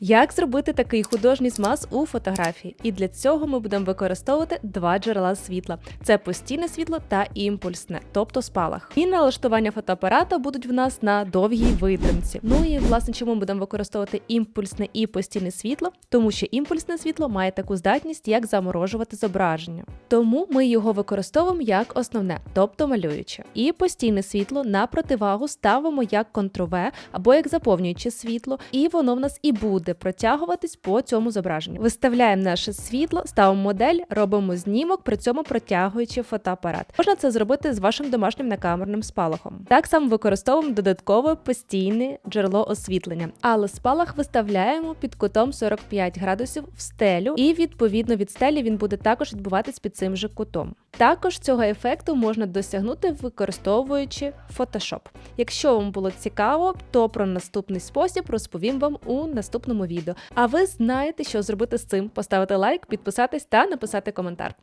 Як зробити такий художній змаз у фотографії? І для цього ми будемо використовувати два джерела світла: це постійне світло та імпульсне, тобто спалах. І налаштування фотоапарата будуть в нас на довгій витримці. Ну і власне, чому ми будемо використовувати імпульсне і постійне світло? Тому що імпульсне світло має таку здатність, як заморожувати зображення. Тому ми його використовуємо як основне, тобто малююче. І постійне світло на противагу ставимо як контрове або як заповнююче світло, і воно в нас і буде протягуватись по цьому зображенню. Виставляємо наше світло, ставимо модель, робимо знімок, при цьому протягуючи фотоапарат. Можна це зробити з вашим домашнім накамерним спалахом. Так само використовуємо додаткове постійне джерело освітлення, але спалах виставляємо під кутом 45 градусів в стелю, і відповідно від стелі він буде також відбуватись під цим же кутом. Також цього ефекту можна досягнути використовуючи Photoshop. Якщо вам було цікаво, то про наступний спосіб розповім вам у наступному відео. А ви знаєте, що зробити з цим: поставити лайк, підписатись та написати коментар.